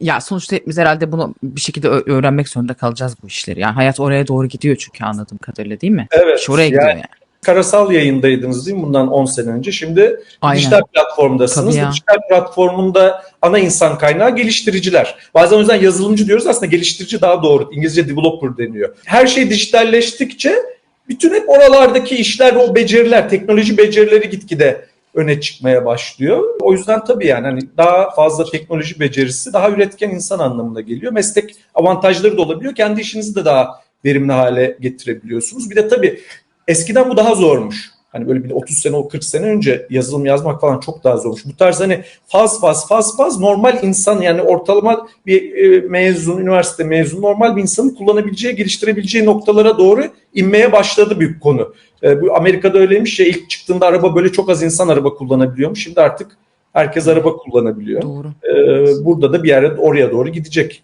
Ya sonuçta hepimiz herhalde bunu bir şekilde ö- öğrenmek zorunda kalacağız bu işleri. Yani hayat oraya doğru gidiyor çünkü anladığım kadarıyla değil mi? Evet. İş oraya gidiyor yani yani. karasal yayındaydınız değil mi bundan 10 sene önce? Şimdi Aynen. dijital platformdasınız. Tabii ya. Dijital platformunda ana insan kaynağı geliştiriciler. Bazen o yüzden yazılımcı diyoruz aslında geliştirici daha doğru. İngilizce developer deniyor. Her şey dijitalleştikçe bütün hep oralardaki işler, o beceriler, teknoloji becerileri gitgide öne çıkmaya başlıyor. O yüzden tabii yani hani daha fazla teknoloji becerisi daha üretken insan anlamına geliyor. Meslek avantajları da olabiliyor. Kendi işinizi de daha verimli hale getirebiliyorsunuz. Bir de tabii eskiden bu daha zormuş. Hani böyle bir 30 sene, o 40 sene önce yazılım yazmak falan çok daha zormuş. Bu tarz hani faz faz faz faz normal insan yani ortalama bir e, mezun, üniversite mezun normal bir insanın kullanabileceği, geliştirebileceği noktalara doğru inmeye başladı bir konu. E, bu Amerika'da öyleymiş ya ilk çıktığında araba böyle çok az insan araba kullanabiliyormuş. Şimdi artık herkes araba kullanabiliyor. Doğru. E, burada da bir yere oraya doğru gidecek.